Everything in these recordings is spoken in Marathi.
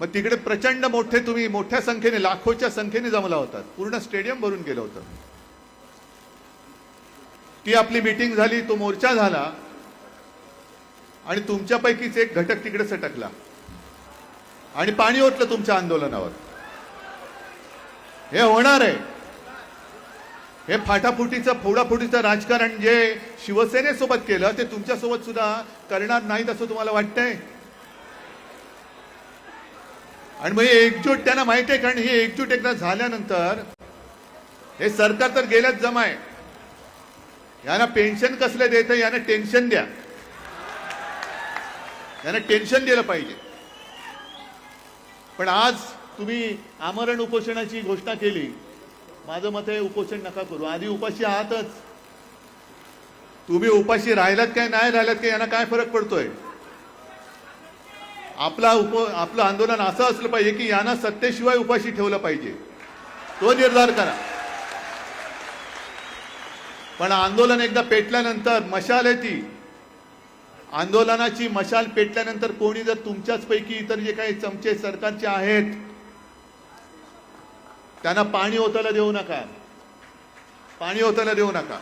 मग तिकडे प्रचंड मोठे तुम्ही मोठ्या संख्येने लाखोच्या संख्येने जमला होतात. पूर्ण स्टेडियम भरून गेलं होतं. ती आपली मीटिंग झाली तो मोर्चा झाला आणि तुमच्यापैकीच एक घटक तिकडे सटकला. आणि पाणी ओतलं तुमच्या आंदोलनावर. हे होणार आहे. हे फाटाफुटीचं फोडाफुटीचं राजकारण जे शिवसेनेसोबत केलं ते तुमच्यासोबत सुद्धा करणार नाहीत असं तुम्हाला वाटतंय? आणि मग हे एकजूट त्यांना माहिती आहे कारण हे एकजूट एकदा झाल्यानंतर हे सरकार तर गेल्याच आहे. यांना पेन्शन कसलं द्यायचं यांना टेन्शन द्या. यांना टेन्शन दिलं पाहिजे. पण आज तुम्ही आमरण उपोषणाची घोषणा केली. माझं मत आहे उपोषण नका करू. आधी उपाशी आहातच. तुम्ही उपाशी राहिलात काय नाही राहिलात काय यांना काय फरक पडतोय? आपला उप आपलं आंदोलन असं असलं पाहिजे की यांना सत्तेशिवाय उपाशी ठेवलं पाहिजे. तो निर्धार करा. पण आंदोलन एकदा पेटल्यानंतर मशाल आहे ती. आंदोलनाची मशाल पेटल्यानंतर कोणी जर तुमच्याच पैकी इतर जे काही चमचे सरकारचे आहेत त्यांना पाणी ओतायला देऊ नका. पाणी ओतायला देऊ नका.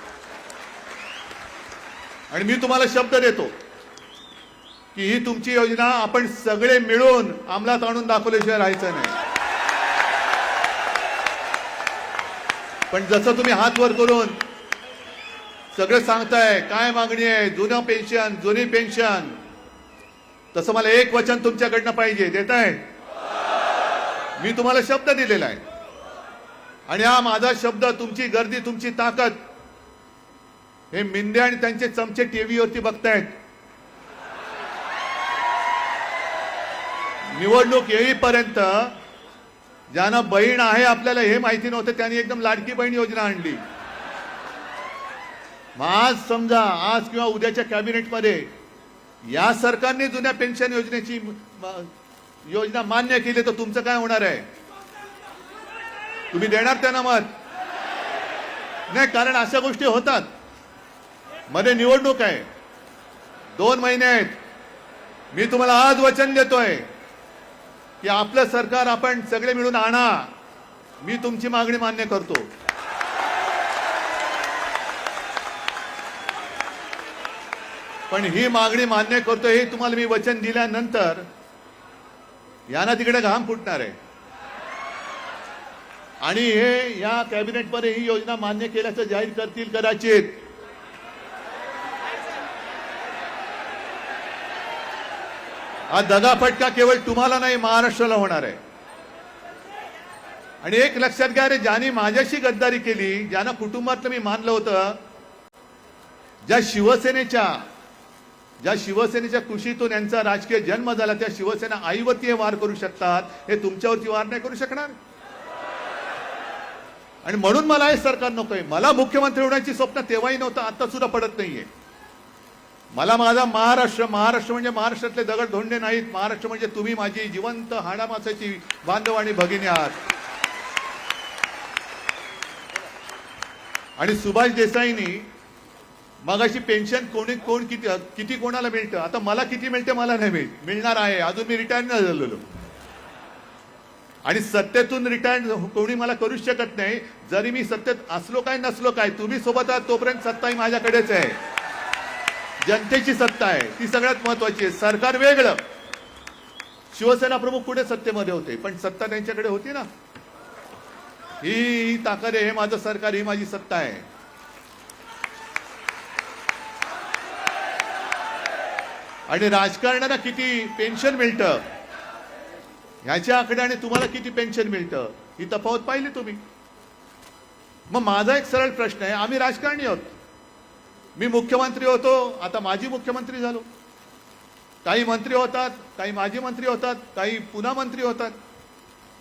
आणि मी तुम्हाला शब्द देतो. की ही तुमची योजना आपण सगळे मिळून अंमलात आणून दाखवल्याशिवाय राहायचं नाही. पण जसं तुम्ही हात वर करून सगळं सांगताय काय मागणी आहे? जुनं पेन्शन जुनी पेन्शन तसं मला एक वचन तुमच्याकडनं पाहिजे देताय? मी तुम्हाला शब्द दिलेला आहे. आणि हा माझा शब्द तुमची गर्दी तुमची ताकद हे मिंदे आणि त्यांचे चमचे टीव्हीवरती बघतायत. निवडणूक येईपर्यंत ज्यांना बहीण आहे आपल्याला हे माहिती नव्हतं त्यांनी एकदम लाडकी बहीण योजना आणली. मग आज समजा आज किंवा उद्याच्या कॅबिनेटमध्ये या सरकारने जुन्या पेन्शन योजनेची योजना मान्य केली तर तुमचं काय होणार आहे? तुम्ही देणार त्यांना मत? नाही कारण अशा गोष्टी होतात. मध्ये निवडणूक आहे. दोन महिने आहेत. मी तुम्हाला आज वचन देतोय. की आपलं सरकार आपण सगळे मिळून आणा. मी तुमची मागणी मान्य करतो. पण ही मागणी मान्य करतो हे तुम्हाला मी वचन दिल्यानंतर यांना तिकडे घाम फुटणार आहे. आणि हे या कॅबिनेटमध्ये ही योजना मान्य केल्याचं जाहीर करतील कदाचित. हा दगाफटका केवळ तुम्हाला नाही महाराष्ट्राला होणार आहे. आणि एक लक्षात घ्या रे ज्याने माझ्याशी गद्दारी केली ज्यांना कुटुंबातलं मी मानलं होतं ज्या शिवसेनेच्या ज्या शिवसेनेच्या कुशीतून यांचा राजकीय जन्म झाला त्या शिवसेना आईवरती हे वार करू शकतात हे तुमच्यावरती वार नाही करू शकणार. आणि म्हणून मला हे सरकार नकोय. मला मुख्यमंत्री होण्याची स्वप्न तेव्हाही नव्हतं आता सुद्धा पडत नाहीये. मला माझा महाराष्ट्र महाराष्ट्र म्हणजे महाराष्ट्रातले दगड धोंडे नाहीत. महाराष्ट्र म्हणजे तुम्ही माझी जिवंत हाडामासाची बांधव आणि भगिनी आहात. आणि सुभाष देसाईंनी मगाशी पेन्शन कोणी कोण किती किती कोणाला मिळतं? आता मला किती मिळते मला नाही मिळ मिळणार आहे. अजून मी रिटायर नाही झालेलो. आणि सत्तेतून रिटायर कोणी मला करूच शकत नाही. जरी मी सत्तेत असलो काय नसलो काय तुम्ही सोबत आहात तोपर्यंत सत्ता ही माझ्याकडेच आहे. जनतेची सत्ता आहे. ती सगळ्यात महत्वाची आहे. सरकार वेगळं. शिवसेना प्रमुख पुढे सत्तेमध्ये होते? पण सत्ता त्यांच्याकडे होती ना. ही ही ताकद आहे हे माझं सरकार ही माझी सत्ता आहे. आणि राजकारणाला किती पेन्शन मिळतं? ह्याच्या आकड्याने तुम्हाला किती पेन्शन मिळतं? ही तफावत पाहिली तुम्ही. मग माझा एक सरळ प्रश्न आहे आम्ही राजकारणी आहोत. मी मुख्यमंत्री होतो आता माजी मुख्यमंत्री झालो. काही मंत्री होतात काही माजी मंत्री होतात काही पुन्हा मंत्री होतात.